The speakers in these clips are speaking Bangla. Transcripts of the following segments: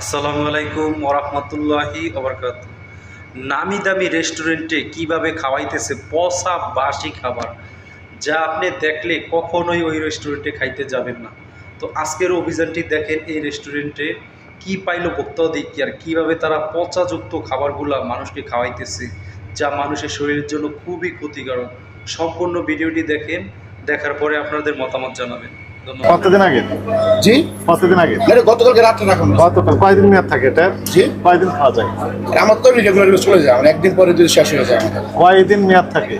আসসালামু আলাইকুম ওরহমতুল্লাহি ওবরকাত। নামি দামি রেস্টুরেন্টে কীভাবে খাওয়াইতেছে পচা বাসি খাবার, যা আপনি দেখলে কখনোই ওই রেস্টুরেন্টে খাইতে যাবেন না। তো আজকের অভিযানটি দেখেন এই রেস্টুরেন্টে কি পাইলো ভোক্তা দেখি আর কীভাবে তারা পচাযুক্ত খাবারগুলা মানুষকে খাওয়াইতেছে, যা মানুষের শরীরের জন্য খুবই ক্ষতিকারক। সম্পূর্ণ ভিডিওটি দেখেন, দেখার পরে আপনাদের মতামত জানাবেন। কতদিন আগে? জি? কতদিন আগে? এটা গতকালকে রাত্রে রাখুন। কতক্ষণ কয়দিন মেয়াদ থাকে এটা? জি? কয়দিন খাওয়া যায়? আমার তো রেগুলার চলে যায় আমার একদিন পরে যদি শেষ হয়ে যায় কয়দিন মেয়াদ থাকে?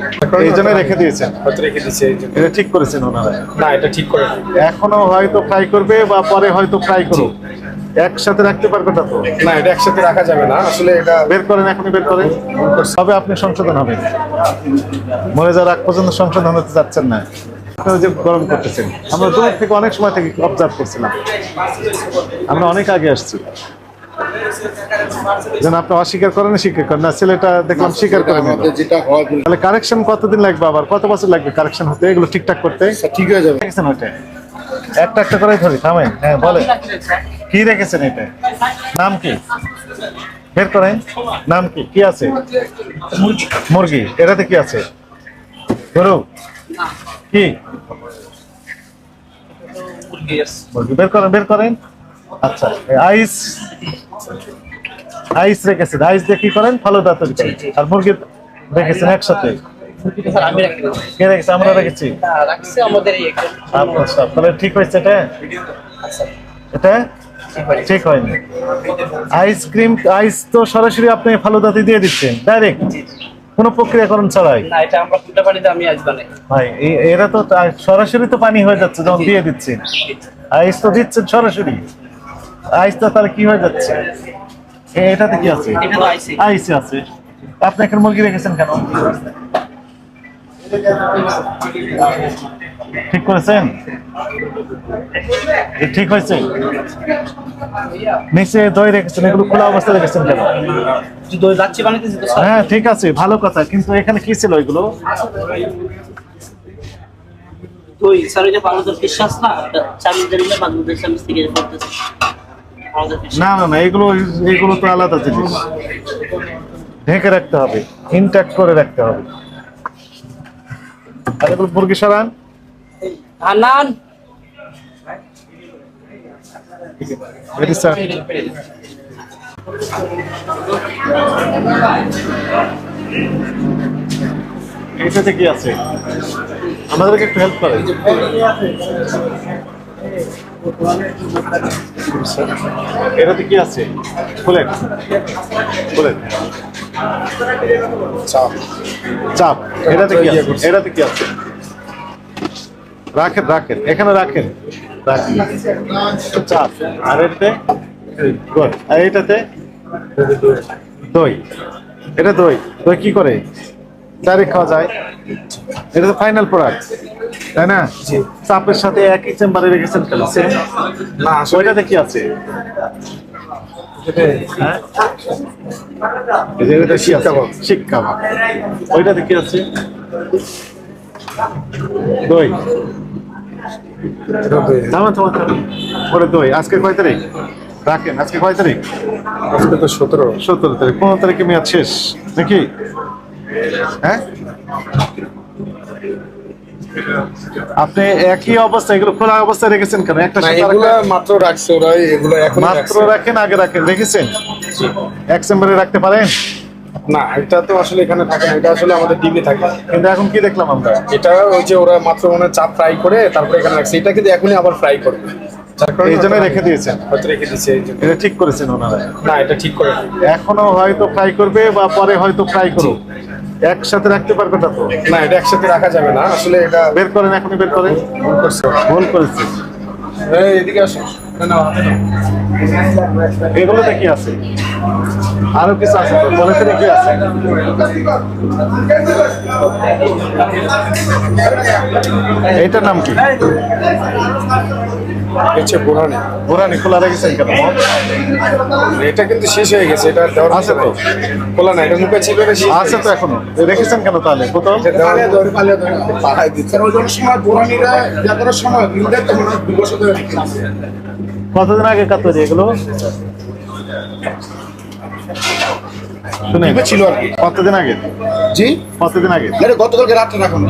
এই জন্য রেখে দিয়েছেন। হয়তো রেখে দিচ্ছে এটা ঠিক করেছেন ওনারা। না এটা ঠিক করে এখনও হয়তো ফ্রাই করবে বা পরে হয়তো ফ্রাই করো একসাথে রাখতে পারবে না তো? না এটা একসাথে রাখা যাবে না। আসলে এটা বের করেন এখনই বের করেন। তবে আপনি সংশোধন হবেন। মরে যাওয়ার আগ পর্যন্ত সংশোধন হতে যাচ্ছেন না। আপনারা যে গরম করতেছেন আমরা দূর থেকে অনেক সময় থেকে অবজার্ভ করছিলাম। আমরা অনেক আগে আসছি। যেন আপনি অস্বীকার করেন স্বীকার করেন। না ছেলেটা দেখলাম স্বীকার করে নিল আমাদের যেটা তাহলে কারেকশন কতদিন লাগবে আবার? কত বছর লাগবে কারেকশন হতে? এগুলো ঠিকঠাক করতে? ঠিক হয়ে যাবে। একটা একটা করে ধরি থামেন। হ্যাঁ বলে কি রেখেছেন এটা? নাম কি? বের করেন। নাম কি? কি আছে? মুরগি। এটাতে কি আছে? গরু। কি? বের করেন বের করেন। আচ্ছা আইস আইস রেখেছেন। আইস দিয়ে কি করেন? ফালুদা তৈরি করেন। আর মুরগি রেখেছেন একসাথে? আমি কে রেখেছে? আমরা রেখেছি। আচ্ছা তাহলে ঠিক হয়েছে এটা? এটা? ঠিক হয়নি। আইসক্রিম আইস তো সরাসরি আপনি ফালুদাতে দিয়ে দিচ্ছেন। ডাইরেক্ট কোনো প্রক্রিয়াকরণ ছাড়াই? না এটা আমরা ফুটা পানিতে আমি আজ বানাই। ভাই এরা তো সরাসরি তো পানি হয়ে যাচ্ছে যখন দিয়ে দিচ্ছেন আইস তো দিচ্ছেন সরাসরি। আইস তো তাহলে কি হয়ে যাচ্ছে? এটাতে কি আছে? আইসে। আইসি আছে। আপনি এখন মুরগি রেখেছেন কেন? ঠিক করেছেন? ঠিক হয়েছে? নিচে দই রেখেছেন এগুলো খোলা অবস্থায় রেখেছেন কেন? দই লাচ্ছি বানাইতেছিস তো হ্যাঁ ঠিক আছে ভালো কথা কিন্তু এখানে কি ছিল এগুলো? দই স্যার ওই যে বাংলাদেশ বিশ্বাস না? চামিজ বাংলাদেশ চামিজ থেকে পড়তেছে না না না এগুলো এগুলো তো আলাদা জিনিস। ঢেকে রাখতে হবে ইনট্যাক্ট করে রাখতে হবে। আর এগুলো মুরগি সরান। হান্নান এটাতে কি আছে? আমাদেরকে একটু হেল্প করে এটাতে কি আছে? খুলেন। খুলেন। চাপ। চাপ। এটাতে কি আছে? এটাতে কি আছে? রাখেন রাখেন। এখানে রাখেন। রাখেন। চাপ আর এটাতে আর এটাতে দই। এটা দই। দই কি করে? ডাইরেক্ট খাওয়া যায়। এটা তো ফাইনাল প্রোডাক্ট তাই না? চাপের সাথে একই চেম্বারে রেখেছেন কেন? না ওইটাতে কি আছে? হ্যাঁ? আছে? ওইটাতে কি আছে? দই। থামা থামা থামা ওরে দই। আজকে কয় তারিখ? রাখেন আজকে কয় তারিখ? আজকে তো সতেরো। সতেরো তারিখ। পনেরো তারিখে মেয়াদ শেষ নাকি? হ্যাঁ? আপনি একই অবস্থা এগুলো খোলা অবস্থায় রেখেছেন কেন? একটা এগুলো মাত্র রাখছে ওরা এগুলো এখন মাত্র রাখেন আগে রাখেন। রেখেছেন এক চেম্বারে রাখতে পারেন? না এটা তো আসলে এখানে থাকে না এটা আসলে আমাদের ডিমে থাকে। কিন্তু এখন কি দেখলাম আমরা? এটা ওই যে ওরা মাত্র মনে চাপ ফ্রাই করে তারপরে এখানে রাখছে। এটা কিন্তু এখনই আবার ফ্রাই করবে। এই জন্য রেখে দিয়েছেন। হয়তো রেখে জন্য। এটা ঠিক করেছেন ওনারা। না এটা ঠিক করে এখনও হয়তো ফ্রাই করবে বা পরে হয়তো ফ্রাই করো একসাথে রাখতে পারবে না তো। না এটা একসাথে রাখা যাবে না। আসলে এটা বের করেন এখনই বের করেন। ভুল করছে। ভুল করেছে। এদিকে আসো না, না, হাতে নাও। এগুলোতে কি আছে? আরও কিছু আছে তো? পলিথিনে কি আছে? এইটার নাম কি? হচ্ছে বোরানি বুড়ানি খোলা রেখেছেন কেন? এটা কিন্তু শেষ হয়ে গেছে এটা দেওয়ার আছে তো? খোলা না এটা মুখে ছিল আছে তো এখনও। রেখেছেন কেন তাহলে? পাড়ায় দিচ্ছে ওজন সময় সময় দুই বছর ধরে। কতদিন আগে কাতরি এগুলো? শুনে ছিল আর কি। কতদিন আগে? জি? কতদিন আগে? এটা গতকালকে রাত্রে রাখুন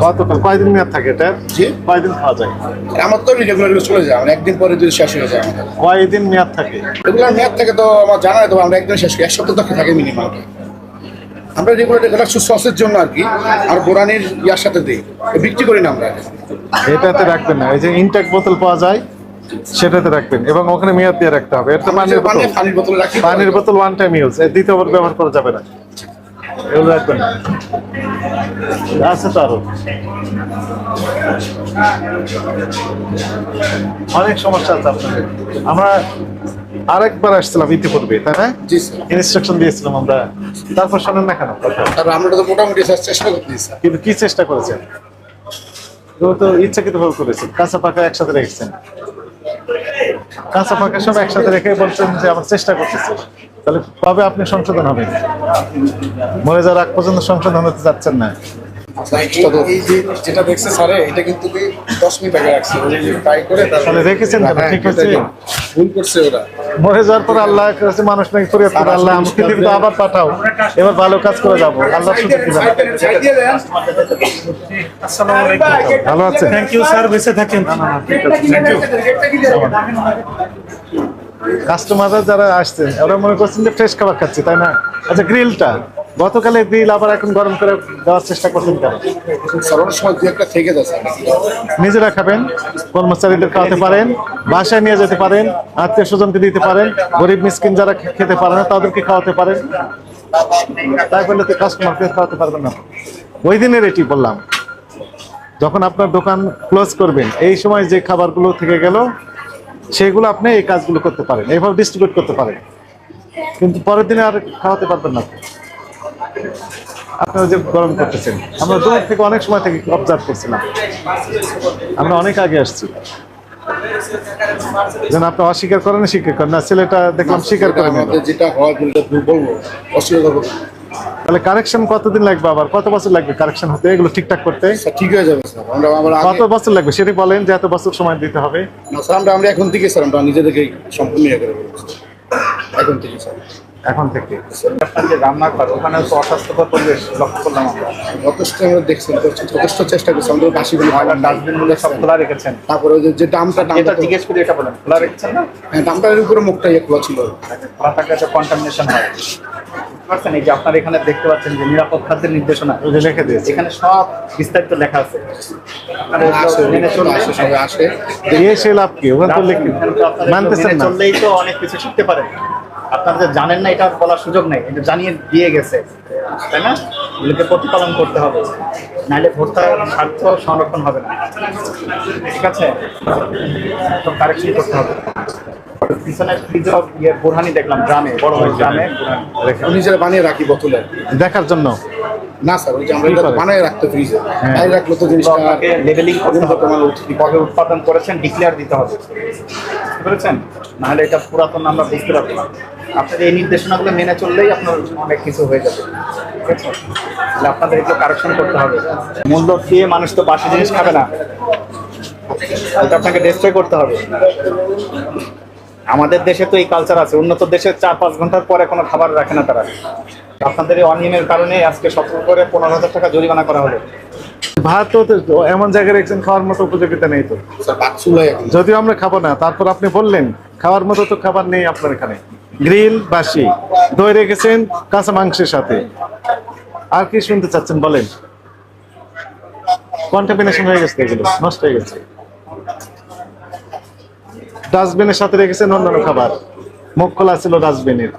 কয়দিন মেয়াদ থাকে এটা? জি। কয়দিন খাওয়া যায়? আমার তো রেগুলার চলে যায়। মানে একদিন পরে যদি শেষ হয়ে যায় কয়দিন মেয়াদ থাকে? রেগুলার মেয়াদ থেকে তো আমার জানা তো আমরা একদিন শেষ করি। এক সপ্তাহ থাকে মিনিমাম আমরা রেগুলার রেগুলার সসের জন্য আর কি আর বোরানির ইয়ার সাথে দিই। বিক্রি করি না আমরা। এটাতে রাখবেন না। এই যে ইনটেক বোতল পাওয়া যায় সেটাতে রাখবেন এবং ওখানে মেয়াদ দিয়ে রাখতে হবে। এটা পানির বোতল। পানির বোতল ওয়ান টাইম ইউজ দ্বিতীয়বার ব্যবহার করা যাবে না। এগুলো রাখবেন। না আছে তো আরও। অনেক সমস্যা আছে আপনাদের। আমরা আরেকবার আসছিলাম ইতিপূর্বে তাই না? ইনস্ট্রাকশন দিয়েছিলাম আমরা। তারপর শোনেন না কেন আমরা তো মোটামুটি চেষ্টা করতেছি কিন্তু কি চেষ্টা করেছেন? তো ইচ্ছাকৃত ভাবে করেছেন কাঁচা পাকা একসাথে রেখেছেন। কাঁচা পাকা সব একসাথে রেখে বলছেন যে আমার চেষ্টা করতেছি। তাহলে কবে আপনি সংশোধন হবেন? মরে যাওয়ার আগ পর্যন্ত সংশোধন হতে যাচ্ছেন না। যে যেটা দেখছে স্যারে এটা কিন্তু দশ মিনিট আগে রাখছে। ট্রাই করে তাহলে রেখেছেন হ্যাঁ, ঠিক আছে? ভুল করছে ওরা। মরে যাওয়ার পর আল্লাহ কাছে মানুষ নাকি করে আল্লাহ আমি পৃথিবীতে আবার পাঠাও। এবার ভালো কাজ করে যাব। আল্লাহ সুযোগ দিবেন। ভালো আছেন? থ্যাংক ইউ স্যার বেঁচে থাকেন। কাস্টমাররা যারা আসছে ওরা মনে করছেন যে ফ্রেশ খাবার খাচ্ছে তাই না? আচ্ছা গ্রিলটা গতকালে গ্রিল আবার এখন গরম করে দেওয়ার চেষ্টা করছেন কেন? নিজেরা খাবেন কর্মচারীদের খাওয়াতে পারেন বাসায় নিয়ে যেতে পারেন আত্মীয় স্বজনকে দিতে পারেন গরিব মিসকিন যারা খেতে পারে না তাদেরকে খাওয়াতে পারেন। তাই বললে তো কাস্টমারকে খাওয়াতে পারবেন না। ওই দিনের এটি বললাম। যখন আপনার দোকান ক্লোজ করবেন এই সময় যে খাবারগুলো থেকে গেল সেগুলো আপনি এই কাজগুলো করতে পারেন এইভাবে ডিস্ট্রিবিউট করতে পারেন। কিন্তু পরের দিনে আর খাওয়াতে পারবেন না। আপনারা যে গরম করতেছেন আমরা দূর থেকে অনেক সময় থেকে অবজার্ভ করছিলাম। আমরা অনেক আগে আসছি। যেন আপনি অস্বীকার করেন স্বীকার করেন। না ছেলেটা দেখলাম স্বীকার করে নিল আমাদের যেটা হয় বলতে বলব অসুবিধা করব না। তাহলে কারেকশন কতদিন লাগবে আবার? কত বছর লাগবে কারেকশন হতে? এগুলো ঠিকঠাক করতে? ঠিক হয়ে যাবে কত বছর লাগবে? সেটি বলেন যে এত বছর সময় দিতে হবে। না, স্যার আমরা এখন থেকে স্যার আমরা নিজেদেরকে সম্পূর্ণ ইয়ে। এখন থেকে স্যার। এখন থেকে। আপনার যে রান্নাঘর ওখানে তো অস্বাস্থ্যকর পরিবেশ লক্ষ্য করলাম আমরা। যথেষ্ট আমরা দেখছেন যথেষ্ট চেষ্টা করছি। আমাদের বাসিগুলো ময়লার ডাস্টবিনগুলো সব খোলা রেখেছেন। তারপরে ওই যে- যে ডামটা ডামটা জিজ্ঞেস করি এটা বলেন খোলা রেখেছেন না? হ্যাঁ, ডামটার উপরে মুখটা ইয়ে খোলা ছিল। খোলা থাকলে তো কন্টামিনেশন হয়। পারছেন? এই যে আপনার এখানে দেখতে পাচ্ছেন যে নিরাপদ খাদ্যের নির্দেশনা লিখে দিয়েছে। এখানে সব বিস্তারিত লেখা আছে। আসে মেনে আসে লাভ কি? ওখানে তো লিখে এখানে তো আপনারা এগুলো মানতেছেন না। চললেই তো অনেক কিছু শিখতে পারেন। আপনারা যে জানেন না এটা বলার সুযোগ নেই। এটা জানিয়ে দিয়ে গেছে। তাই না? এগুলোকে প্রতিপালন করতে হবে। নাহলে ভোক্তার স্বার্থ সংরক্ষণ হবে না। ঠিক আছে? কারেকশন করতে হবে। পিছনে ফ্রিজ ইয়ে বোরহানি দেখলাম গ্রামে বড় বড় গ্রামে বোরহানি। নিজেরা বানিয়ে রাখি বোতলে। দেখার জন্য? না স্যার ওই যে আমরা এটা করে? বানিয়ে রাখতে ফ্রিজে হ্যাঁ। বাইরে রাখলে তো তো জিনিসটা লেবেলিং করতে হবে। কবে উৎপাদন করেছেন ডিক্লেয়ার দিতে হবে। বুঝতে পেরেছেন নাহলে এটা পুরাতন আমরা বুঝতে পারব না আপনার এই নির্দেশনাগুলো মেনে চললেই আপনার অনেক কিছু হয়ে যাবে। ঠিক আছে? তাহলে আপনাদের একটু কারেকশন করতে হবে। মূল্য দিয়ে মানুষ তো বাসি জিনিস খাবে না। এটা আপনাকে ডিস্ট্রয় করতে হবে। আমাদের দেশে তো এই কালচার আছে। উন্নত দেশে চার পাঁচ ঘণ্টার পরে কোনো খাবার রাখে না তারা। আপনাদের এই অনিয়মের কারণে আজকে সতর্ক করে পনেরো হাজার টাকা জরিমানা করা হলো। ভাত তো এমন জায়গায় রেখেছেন খাওয়ার মতো উপযোগিতা নেই তো। যদিও আমরা খাব না তারপর আপনি বললেন খাওয়ার মতো তো খাবার নেই আপনার এখানে। গ্রিল বাসি দই রেখেছেন কাঁচা মাংসের সাথে। আর কি শুনতে চাচ্ছেন বলেন। কন্টামিনেশন হয়ে গেছে এগুলো নষ্ট হয়ে গেছে। ডাস্টবিনের সাথে রেখেছেন অন্যান্য খাবার। মুখ খোলা ছিল ডাস্টবিনের